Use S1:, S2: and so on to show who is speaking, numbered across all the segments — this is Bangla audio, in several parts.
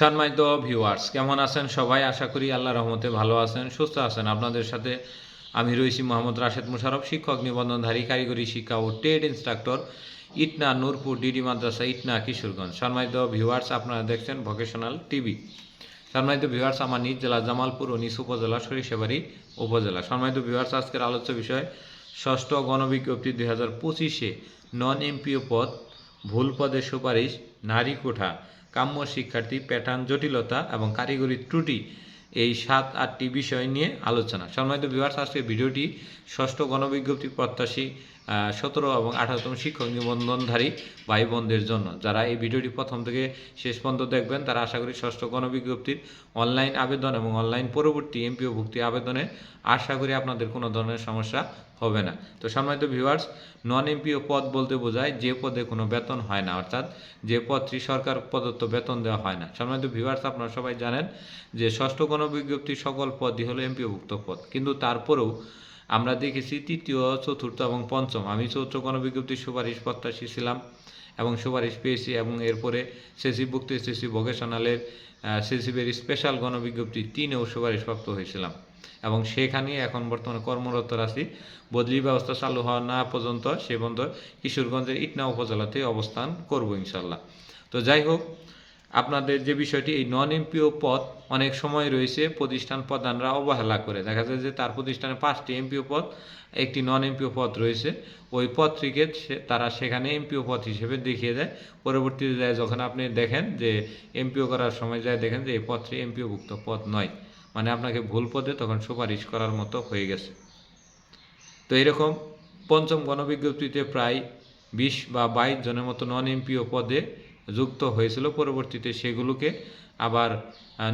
S1: সম্মানিত ভিউয়ার্স কেমন আছেন সবাই? আশা করি আল্লাহ রহমতে ভালো আছেন, সুস্থ আছেন। আপনাদের সাথে আমি রয়েছি মোহাম্মদ রাশেদ মুশারফ, শিক্ষক, নিবন্ধনধারী, কারিগরি শিক্ষা ও trade instructor Itna Nurpur DD মাদ্রাসা, ইটনা কিশোরগঞ্জ। সম্মানিত ভিউয়ার্স আপনারা দেখছেন ভোকেশনাল টিভি সম্মানিত ভিউয়ার্স আমার নিজ জেলা জামালপুর ও নিস উপজেলা সরিষাবাড়ি উপজেলা। সম্মানিত ভিউয়ার্স আজকের আলোচ্য বিষয়, ষষ্ঠ গণবিজ্ঞপ্তি দুই হাজার পঁচিশে নন এমপিও পদ, ভুল পদের সুপারিশ, নারী কোঠা। কাম্য শিক্ষার্থী, প্যাটার্ন জটিলতা এবং কারিগরি ত্রুটি এই সাত, আটটি বিষয় নিয়ে আলোচনা। সম্মানিত বিভার আজকে ভিডিওটি ষষ্ঠ গণবিজ্ঞপ্তি প্রত্যাশী সতেরো এবং আঠারোতম শিক্ষক নিবন্ধনধারী ভাই বোনদের জন্য। যারা এই ভিডিওটি প্রথম থেকে শেষ পর্যন্ত দেখবেন, তারা আশা করি ষষ্ঠ গণবিজ্ঞপ্তির অনলাইন আবেদন এবং অনলাইন পরবর্তী এমপিও ভুক্তি আবেদনে আশা করি আপনাদের কোনো ধরনের সমস্যা হবে না। তো সম্মানিত ভিউয়ার্স নন এমপিও পদ বলতে বোঝায় যে পদে কোনো বেতন হয় না, অর্থাৎ যে পদটি সরকার প্রদত্ত বেতন দেওয়া হয় না। সম্মানিত ভিউয়ার্স আপনারা সবাই জানেন যে ষষ্ঠ গণবিজ্ঞপ্তির সকল পদই হলো এমপিওভুক্ত পদ। কিন্তু তারপরেও আমরা দেখেছি তৃতীয়, চতুর্থ এবং পঞ্চম। আমি চতুর্থ গণবিজ্ঞপ্তির সুপারিশ প্রত্যাশী ছিলাম এবং সুপারিশ পেয়েছি এবং এরপরে সেসিভুক্ত এসএসসি ভোকেশনালের সেসিবের স্পেশাল গণবিজ্ঞপ্তি তিনেও সুপারিশপ্রাপ্ত হয়েছিলাম। এবং সেখানে এখন বর্তমানে কর্মরত আছি। বদলি ব্যবস্থা চালু হওয়া না পর্যন্ত সে পর্যন্ত কিশোরগঞ্জের ইটনা উপজেলাতে অবস্থান করব ইনশাল্লাহ। তো যাই হোক আপনাদের যে বিষয়টি, এই নন এমপিও পদ অনেক সময় রয়েছে প্রতিষ্ঠান প্রধানরা অবহেলা করে। দেখা যায় যে তার প্রতিষ্ঠানে পাঁচটি এমপিও পদ, একটি নন এমপিও পদ রয়েছে। ওই পদটিকে তারা সেখানে এমপিও পদ হিসেবে দেখিয়ে দেয়। পরবর্তীতে যায় যখন আপনি দেখেন যে এমপিও করার সময় যায় দেখেন যে এই পদটি এমপিওভুক্ত পদ নয়। মানে আপনাকে ভুল পদে তখন সুপারিশ করার মতো হয়ে গেছে। তো এরকম পঞ্চম গণবিজ্ঞপ্তিতে প্রায় বিশ বা বাইশ জনের মতো নন এমপিও পদে যুক্ত হয়েছিল। পরবর্তীতে সেগুলোকে আবার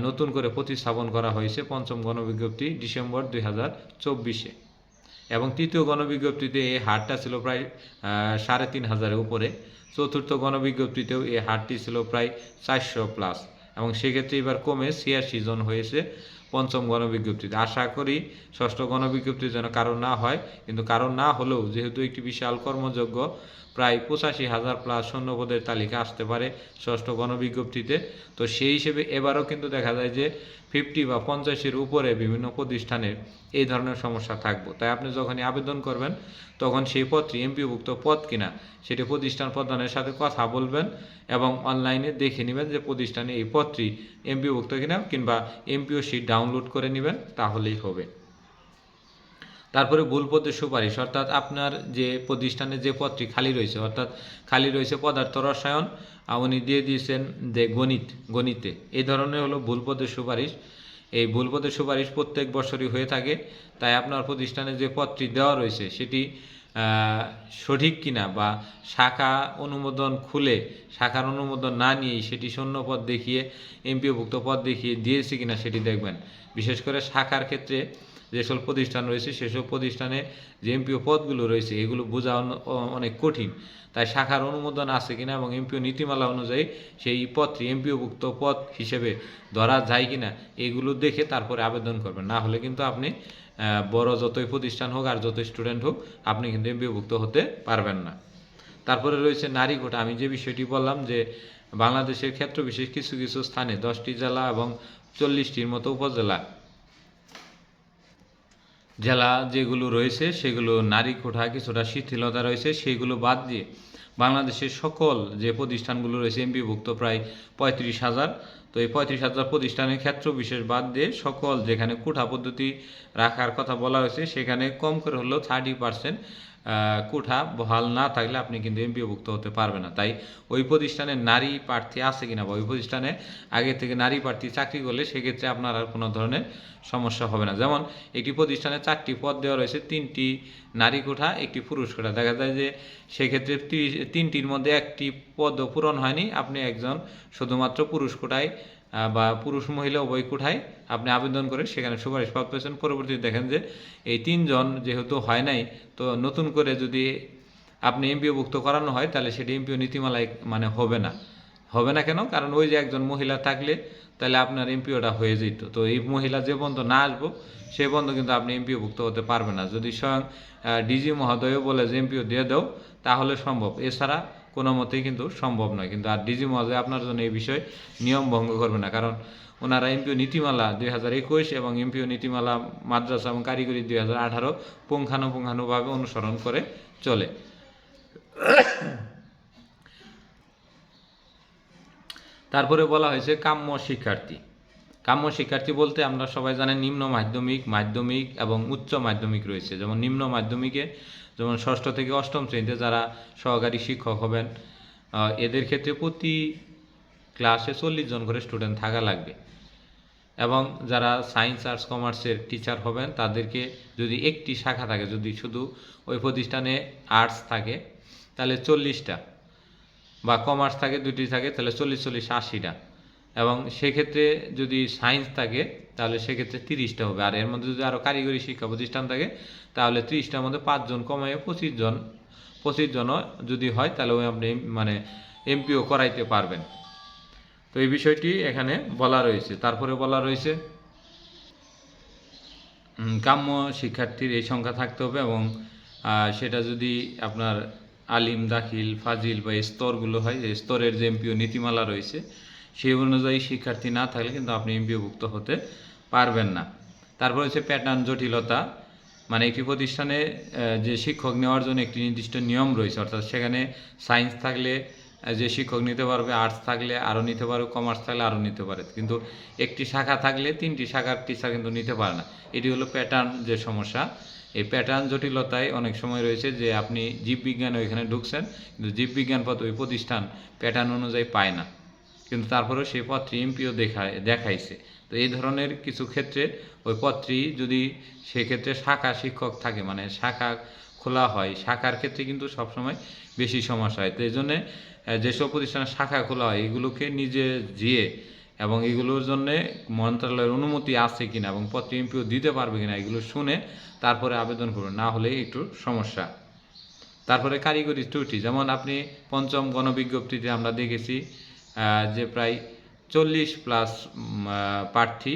S1: নতুন করে প্রতিস্থাপন করা হয়েছে পঞ্চম গণবিজ্ঞপ্তি ডিসেম্বর দুই হাজার চব্বিশে। এবং তৃতীয় গণবিজ্ঞপ্তিতে এই হারটা ছিল প্রায় সাড়ে তিন হাজারের উপরে। চতুর্থ গণবিজ্ঞপ্তিতেও এই হারটি ছিল প্রায় চারশো প্লাস। এবং সেক্ষেত্রে এবার কমে ছিয়াশি জন হয়েছে পঞ্চম গণবিজ্ঞপ্তিতে। আশা করি ষষ্ঠ গণবিজ্ঞপ্তি যেন কারণ না হয়, কিন্তু কারণ না হলেও যেহেতু একটি বিশাল কর্মযোগ্য প্রায় পঁচাশি হাজার প্লাস সৈন্যপদের তালিকা আসতে পারে ষষ্ঠ গণবিজ্ঞপ্তিতে। তো সেই হিসেবে এবারও কিন্তু দেখা যায় যে ফিফটি বা পঞ্চাশের উপরে বিভিন্ন প্রতিষ্ঠানের এই ধরনের সমস্যা থাকব। তাই আপনি যখনই আবেদন করবেন, তখন সেই পদটি এমপিভুক্ত পদ কিনা সেটি প্রতিষ্ঠান প্রধানের সাথে কথা বলবেন এবং অনলাইনে দেখে নেবেন যে প্রতিষ্ঠানে এই পদটি এমপিভুক্ত কিনা কিংবা এমপিও শিট ডাউনলোড করে নেবেন, তাহলেই হবে। তারপরে ভুল পদের সুপারিশ, অর্থাৎ আপনার যে প্রতিষ্ঠানে যে পদটি খালি রয়েছে, অর্থাৎ খালি রয়েছে পদার্থ রসায়ন উনি দিয়ে দিয়েছেন যে গণিত, গণিতে। এই ধরনের হলো ভুল পদের সুপারিশ। এই ভুল পদের সুপারিশ প্রত্যেক বছরই হয়ে থাকে, তাই আপনার প্রতিষ্ঠানে যে পদটি দেওয়া রয়েছে, সেটি সঠিক কিনা বা শাখা অনুমোদন খুলে, শাখার অনুমোদন না নিয়েই সেটি শূন্য পদ দেখিয়ে, এমপিওভুক্ত পদ দেখিয়ে দিয়েছে কিনা সেটি দেখবেন। বিশেষ করে শাখার ক্ষেত্রে যেসব প্রতিষ্ঠান রয়েছে, সেসব প্রতিষ্ঠানে যে এমপিও পদগুলো রয়েছে, এগুলো বোঝা অনেক কঠিন। তাই শাখার অনুমোদন আছে কিনা এবং এমপিও নীতিমালা অনুযায়ী সেই পদটি এমপিওভুক্ত পদ হিসেবে ধরা যায় কিনা, এগুলো দেখে তারপরে আবেদন করবেন। না হলে কিন্তু আপনি বড় যতই প্রতিষ্ঠান হোক আর যতই স্টুডেন্ট হোক, আপনি কিন্তু এমপিওভুক্ত হতে পারবেন না। তারপরে রয়েছে নারী কোটা আমি যে বিষয়টি বললাম যে বাংলাদেশের ক্ষেত্র বিশেষ কিছু কিছু স্থানে দশটি জেলা এবং চল্লিশটির মতো উপজেলা জেলা যেগুলো রয়েছে, সেগুলো নারী কোঠা কিছুটা শিথিলতা রয়েছে, সেগুলো বাদ দিয়ে বাংলাদেশের সকল যে প্রতিষ্ঠানগুলো রয়েছে, এমপিভুক্ত প্রায় পঁয়ত্রিশ হাজার। তো এই পঁয়ত্রিশ হাজার প্রতিষ্ঠানের ক্ষেত্র বিশেষ বাদ দিয়ে সকল যেখানে কোঠা পদ্ধতি রাখার কথা বলা হয়েছে, সেখানে কম করে হলেও থার্টি পার্সেন্ট কোঠা বহাল না থাকলে আপনি কিন্তু এমপিওভুক্ত হতে পারবেন না। তাই ওই প্রতিষ্ঠানে নারী প্রার্থী আছে কিনা বা ওই প্রতিষ্ঠানে আগে থেকে নারী প্রার্থী চাকরি করলে সেক্ষেত্রে আপনার আর কোনো ধরনের সমস্যা হবে না। যেমন একটি প্রতিষ্ঠানে চারটি পদ দেওয়া রয়েছে, তিনটি নারী কোঠা, একটি পুরুষ কোঠা। দেখা যায় যে সেক্ষেত্রে তিনটির মধ্যে একটি পদ পূরণ হয়নি। আপনি একজন শুধুমাত্র পুরুষ কোটায় বা পুরুষ মহিলা উভয় কোঠায় আপনি আবেদন করে সেখানে সুপারিশ প্রাপ্ত হয়েছেন। পরবর্তীতে দেখেন যে এই তিনজন যেহেতু হয় নাই, তো নতুন করে যদি আপনি এমপিওভুক্ত করানো হয়, তাহলে সেটি এমপিও নীতিমালায় মানে হবে না। হবে না কেন? কারণ ওই যে একজন মহিলা থাকলে তাহলে আপনার এমপিওটা হয়ে যেত। তো এই মহিলা যে পর্যন্ত না আসব, সে পর্যন্ত কিন্তু আপনি এমপিওভুক্ত হতে পারবে না। যদি স্বয়ং ডিজি মহোদয়ও বলে যে এমপিও দিয়ে দাও, তাহলে সম্ভব। এছাড়া কোনো মতেই কিন্তু সম্ভব নয়। কিন্তু আর ডিজি মহাজয় আপনার জন্য এই বিষয়ে নিয়ম ভঙ্গ করবে না। কারণ ওনারা এমপিও নীতিমালা দুই হাজার একুশ এবং এমপিও নীতিমালা মাদ্রাসা এবং কারিগরি দুই হাজার আঠারো পুঙ্খানুপুঙ্খানুভাবে অনুসরণ করে চলে। তারপরে বলা হয়েছে কাম্য শিক্ষার্থী। কাম্য শিক্ষার্থী বলতে আমরা সবাই জানেন নিম্ন মাধ্যমিক মাধ্যমিক এবং উচ্চ মাধ্যমিক রয়েছে। যেমন নিম্ন মাধ্যমিকে, যেমন ষষ্ঠ থেকে অষ্টম শ্রেণীতে যারা সহকারী শিক্ষক হবেন এদের ক্ষেত্রে প্রতি ক্লাসে চল্লিশ জন করে স্টুডেন্ট থাকা লাগবে। এবং যারা সায়েন্স, আর্টস, কমার্সের টিচার হবেন, তাদেরকে যদি একটি শাখা থাকে, যদি শুধু ওই প্রতিষ্ঠানে আর্টস থাকে, তাহলে চল্লিশটা। বা কমার্স থাকে দুটি থাকে, তাহলে চল্লিশ চল্লিশ, আশিটা। এবং সেক্ষেত্রে যদি সায়েন্স থাকে, তাহলে সেক্ষেত্রে তিরিশটা হবে। আর এর মধ্যে যদি আরও কারিগরি শিক্ষা প্রতিষ্ঠান থাকে, তাহলে তিরিশটার মধ্যে পাঁচজন কমাইয়ে পঁচিশ জন, পঁচিশ জনও যদি হয়, তাহলে আপনি মানে এমপিও করাইতে পারবেন। তো এই বিষয়টি এখানে বলা রয়েছে। তারপরে বলা রয়েছে কাম্য শিক্ষার্থীর এই সংখ্যা থাকতে হবে এবং সেটা যদি আপনার আলিম, দাখিল, ফাজিল বা স্তরগুলো হয় স্তরের যে এমপিও নীতিমালা রয়েছে সেই অনুযায়ী শিক্ষার্থী না থাকলে কিন্তু আপনি এমপিওভুক্ত হতে পারবেন না। তারপর হচ্ছে প্যাটার্ন জটিলতা। মানে একটি প্রতিষ্ঠানে যে শিক্ষক নেওয়ার জন্য একটি নির্দিষ্ট নিয়ম রয়েছে, অর্থাৎ সেখানে সায়েন্স থাকলে যে শিক্ষক নিতে পারবে আর্টস থাকলে আরও নিতে পারবে কমার্স থাকলে আরও নিতে পারে। কিন্তু একটি শাখা থাকলে তিনটি শাখার টিচার কিন্তু নিতে পারে না। এটি হলো প্যাটার্ন যে সমস্যা। এই প্যাটার্ন জটিলতায় অনেক সময় রয়েছে যে আপনি জীববিজ্ঞানে ওইখানে ঢুকছেন, কিন্তু জীববিজ্ঞান পথ ওই প্রতিষ্ঠান প্যাটার্ন অনুযায়ী পায় না। কিন্তু তারপরেও সেই পত্রী এমপিও দেখায়, দেখাইছে। তো এই ধরনের কিছু ক্ষেত্রে ওই পত্রী যদি সেক্ষেত্রে শাখা শিক্ষক থাকে মানে শাখা খোলা হয়, শাখার ক্ষেত্রে কিন্তু সবসময় বেশি সমস্যা হয়। তো এই জন্যে যেসব প্রতিষ্ঠানে শাখা খোলা হয়, এগুলোকে নিজে যেয়ে এবং এগুলোর জন্য মন্ত্রণালয়ের অনুমতি আছে কিনা এবং পত্র এমপিও দিতে পারবে কিনা, এগুলো শুনে তারপরে আবেদন করুন। না হলে একটু সমস্যা। তারপরে কারিগরি ত্রুটি, যেমন আপনি পঞ্চম গণবিজ্ঞপ্তিতে আমরা দেখেছি যে প্রায় চল্লিশ প্লাস প্রার্থী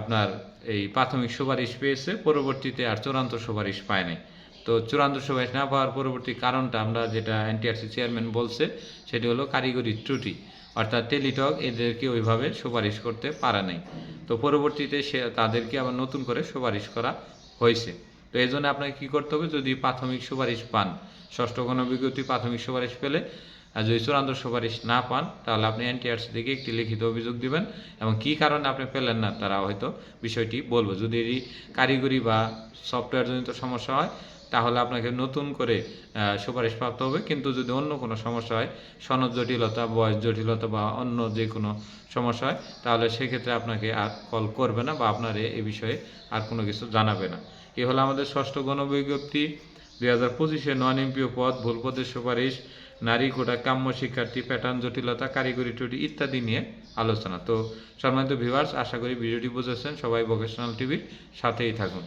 S1: আপনার এই প্রাথমিক সুপারিশ পেয়েছে, পরবর্তীতে আর চূড়ান্ত সুপারিশ পায় নাই। তো চূড়ান্ত সুপারিশ না পাওয়ার পরবর্তী কারণটা আমরা যেটা এনটিআরসি চেয়ারম্যান বলছে, সেটি হলো কারিগরি ত্রুটি। অর্থাৎ টেলিটক এদেরকে ওইভাবে সুপারিশ করতে পারে নাই। তো পরবর্তীতে সে, তাদেরকে আবার নতুন করে সুপারিশ করা হয়েছে। তো এই জন্য আপনাকে কী করতে হবে? যদি প্রাথমিক সুপারিশ পান, ষষ্ঠ গণবিজ্ঞপ্তি প্রাথমিক সুপারিশ পেলে আর যদি চূড়ান্ত সুপারিশ না পান, তাহলে আপনি এনটিআরসি থেকে একটি লিখিত অভিযোগ দিবেন এবং কী কারণে আপনি পেলেন না, তারা হয়তো বিষয়টি বলব। যদি কারিগরি বা সফটওয়্যার জনিত সমস্যা হয়, তাহলে আপনাকে নতুন করে সুপারিশ প্রাপ্ত হবে। কিন্তু যদি অন্য কোনো সমস্যা হয়, সনদ জটিলতা, বয়স জটিলতা বা অন্য যে কোনো সমস্যা হয়, তাহলে সেক্ষেত্রে আপনাকে আর কল করবে না বা আপনার এ বিষয়ে আর কোনো কিছু জানাবে না। এ হলো আমাদের ষষ্ঠ গণবিজ্ঞপ্তি। দুই হাজার পঁচিশে নন এমপিও পদ, ভুল পদের সুপারিশ নারী কোটা, কাম্য শিক্ষার্থী, প্যাটার্ন জটিলতা, কারিগরি ত্রুটি ইত্যাদি নিয়ে আলোচনা। তো সম্মানিত ভিভার্স আশা করি ভিডিওটি বুঝেছেন। সবাই ভোকেশনাল টিভির সাথেই থাকুন।